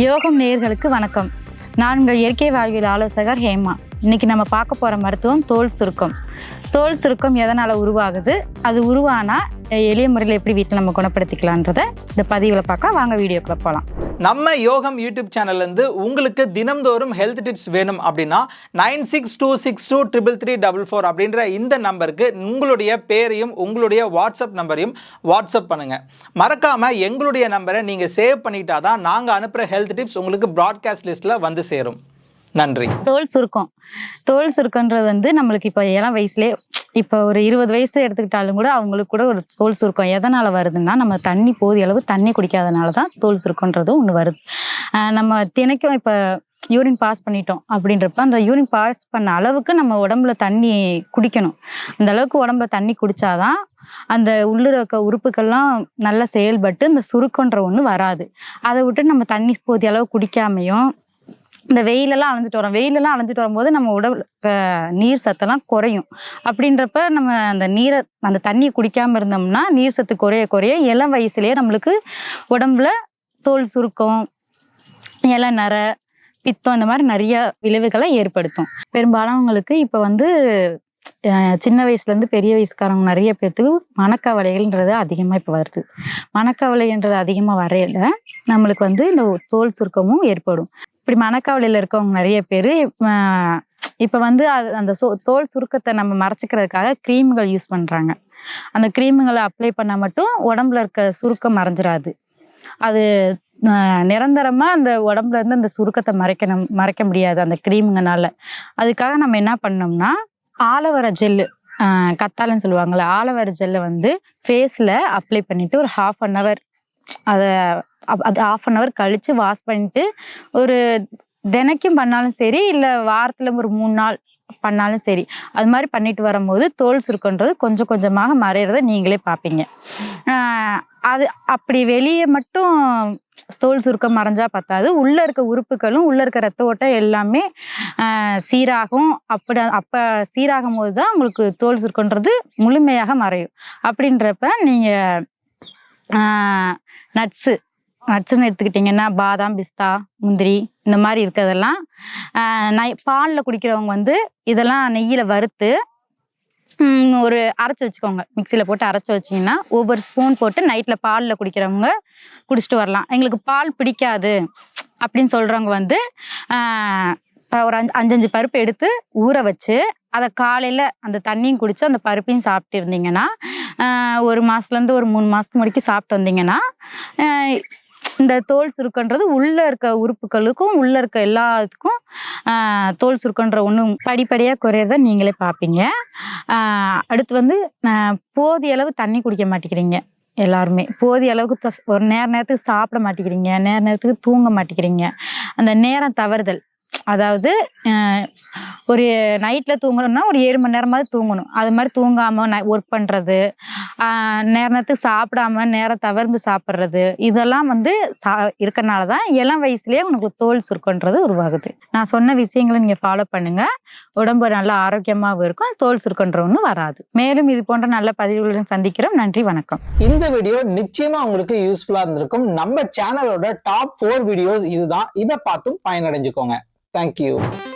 யோகம் நேயர்களுக்கு வணக்கம். நான் உங்கள் இயற்கை வாழ்வியல் ஆலோசகர் ஹேமா. இன்னைக்கு நம்ம பார்க்க போகிற மருத்துவம் தோல் சுருக்கம். தோல் சுருக்கம் எதனால் உருவாகுது? அது உருவானா எளிய முறையில் எப்படி வீட்டில் நம்ம குணப்படுத்திக்கலான்றதை இந்த பதிவில் பார்க்க வாங்க வீடியோக்குள்ள போகலாம் நம்ம யோகம் யூடியூப் சேனல்லேருந்து உங்களுக்கு தினம்தோறும் ஹெல்த் டிப்ஸ் வேணும் அப்படின்னா nine six two six two triple three double four அப்படின்ற இந்த நம்பருக்கு உங்களுடைய பேரையும் உங்களுடைய வாட்ஸ்அப் நம்பரையும் வாட்ஸ்அப் பண்ணுங்கள் மறக்காமல் எங்களுடைய நம்பரை நீங்கள் சேவ் பண்ணிட்டா தான் நாங்கள் அனுப்புகிற ஹெல்த் டிப்ஸ் உங்களுக்கு ப்ராட்காஸ்ட் லிஸ்ட்டில் வந்து சேரும். நன்றி. தோல் சுருக்கம். தோல் சுருக்கன்றது வந்து நம்மளுக்கு இப்போ ஏழாம் வயசுலேயே இப்போ ஒரு இருபது வயசு எடுத்துக்கிட்டாலும் கூட அவங்களுக்கு கூட ஒரு தோல் சுருக்கம் எதனால் வருதுன்னா நம்ம தண்ணி போதிய அளவு தண்ணி குடிக்காதனால தான் தோல் சுருக்கன்றது ஒன்று வருது. ஆஹ் நம்ம தினைக்கும் இப்போ யூரின் பாஸ் பண்ணிட்டோம் அப்படின்றப்ப அந்த யூரின் பாஸ் பண்ண அளவுக்கு நம்ம உடம்புல தண்ணி குடிக்கணும். அந்த அளவுக்கு உடம்புல தண்ணி குடிச்சாதான் அந்த உள்ளுர இருக்க உறுப்புகள்லாம் நல்லா செயல்பட்டு இந்த சுருக்கன்ற ஒன்று வராது. அதை விட்டு நம்ம தண்ணி போதிய அளவு குடிக்காமையும் இந்த வெயிலெல்லாம் அலைஞ்சிட்டு வரோம். வெயிலெல்லாம் அலைஞ்சிட்டு வரும்போது நம்ம உடல் நீர் சத்தெல்லாம் குறையும். அப்படின்றப்ப நம்ம அந்த நீரை அந்த தண்ணியை குடிக்காமல் இருந்தோம்னா நீர் சத்து குறைய குறைய இளம் வயசுலேயே நம்மளுக்கு உடம்புல தோல் சுருக்கம் இலை நர பித்தம் இந்த மாதிரி நிறைய விளைவுகளை ஏற்படுத்தும். பெரும்பாலானவங்களுக்கு இப்போ வந்து சின்ன வயசுலேருந்து பெரிய வயசுக்காரங்க நிறைய பேர்த்துக்கு மனக்கவலைகள்ன்றது அதிகமாக இப்போ வருது. மனக்கவலைன்றது அதிகமாக வரையில. நம்மளுக்கு வந்து இந்த தோல் சுருக்கமும் ஏற்படும். இப்படி மனக்கவலையில் இருக்கவங்க நிறைய பேர் இப்போ வந்து அது அந்த சோ தோல் சுருக்கத்தை நம்ம மறைச்சிக்கிறதுக்காக க்ரீம்கள் யூஸ் பண்ணுறாங்க அந்த க்ரீமுங்களை அப்ளை பண்ணால் மட்டும் உடம்புல இருக்க சுருக்கம் மறைஞ்சிடாது அது நிரந்தரமாக அந்த உடம்புல இருந்து அந்த சுருக்கத்தை மறைக்கணும் மறைக்க முடியாது அந்த க்ரீமுங்கனால அதுக்காக நம்ம என்ன பண்ணோம்னா ஆலவர ஜெல்லு கத்தாலன்னு சொல்லுவாங்கள்ல ஆலவர ஜெல்லை வந்து ஃபேஸில் அப்ளை பண்ணிவிட்டு ஒரு ஹாஃப் அன் ஹவர் அதை அப்- அது ஆஃப் அன் ஹவர் கழித்து வாஷ் பண்ணிட்டு ஒரு தினைக்கும் பண்ணாலும் சரி இல்லை வாரத்தில் ஒரு மூணு நாள் பண்ணாலும் சரி அது மாதிரி பண்ணிட்டு வரும்போது தோல் சுருக்கன்றது கொஞ்சம் கொஞ்சமாக மறையிறத நீங்களே பார்ப்பீங்க. அது அப்படி வெளியே மட்டும் தோல் சுருக்கம் மறைஞ்சா பத்தாது. உள்ள இருக்க உறுப்புகளும் உள்ள இருக்க ரத்த ஓட்டம் எல்லாமே சீராகும். அப்படி அப்ப சீராகும் போது தான் உங்களுக்கு தோல் சுருக்கன்றது முழுமையாக மறையும். அப்படின்றப்ப நீங்க நட்ஸு நட்ஸுன்னு எடுத்துக்கிட்டிங்கன்னா பாதாம் பிஸ்தா முந்திரி இந்த மாதிரி இருக்கிறதெல்லாம் நை பாலில் குடிக்கிறவங்க வந்து இதெல்லாம் நெய்யில் வறுத்து ஒரு அரைச்சி வச்சுக்கோங்க. மிக்சியில் போட்டு அரைச்சி வச்சிங்கன்னா ஒவ்வொரு ஸ்பூன் போட்டு நைட்டில் பாலில் குடிக்கிறவங்க குடிச்சிட்டு வரலாம். எங்களுக்கு பால் பிடிக்காது அப்படின்னு சொல்கிறவங்க வந்து ஒரு அஞ்சு அஞ்சஞ்சு பருப்பு எடுத்து ஊற வச்சு அதை காலையில் அந்த தண்ணியும் குடித்து அந்த பருப்பையும் சாப்பிட்டு இருந்தீங்கன்னா ஒரு மாதத்துலேருந்து ஒரு மூணு மாதத்துக்கு முடிக்கு சாப்பிட்டு வந்தீங்கன்னா இந்த தோல் சுருக்கன்றது உள்ளே இருக்க உறுப்புகளுக்கும் உள்ளே இருக்க எல்லாத்துக்கும் தோல் சுருக்கன்ற ஒன்றும் படிப்படியாக குறையிறத நீங்களே பார்ப்பீங்க. அடுத்து வந்து போதிய அளவு தண்ணி குடிக்க மாட்டேங்கிறீங்க எல்லாருமே. போதிய அளவுக்கு ஒரு நேர நேரத்துக்கு சாப்பிட மாட்டேங்கிறீங்க நேர நேரத்துக்கு தூங்க மாட்டேங்கிறீங்க. அந்த நேரம் தவறுதல் அதாவது ஒரு நைட்டில் தூங்கணும்னா ஒரு ஏழு மணி நேரமாவது தூங்கணும். அது மாதிரி தூங்காமல் ஒர்க் பண்ணுறது நேரத்துக்கு சாப்பிடாம நேரம் தவறுந்து சாப்பிட்றது இதெல்லாம் வந்து சா இருக்கனால தான் இளம் வயசுலேயே உனக்கு தோல் சுருக்கன்றது உருவாகுது. நான் சொன்ன விஷயங்களை நீங்கள் ஃபாலோ பண்ணுங்கள் உடம்பு நல்லா ஆரோக்கியமாகவும் இருக்கும். தோல் சுருக்கன்ற ஒன்றும் வராது. மேலும் இது போன்ற நல்ல பதிவுகளுடன் சந்திக்கிறோம். நன்றி வணக்கம். இந்த வீடியோ நிச்சயமாக உங்களுக்கு யூஸ்ஃபுல்லாக இருந்திருக்கும். நம்ம சேனலோட டாப் ஃபோர் வீடியோஸ் இதுதான். இதை பார்த்தும் பயனடைஞ்சுக்கோங்க. Thank you.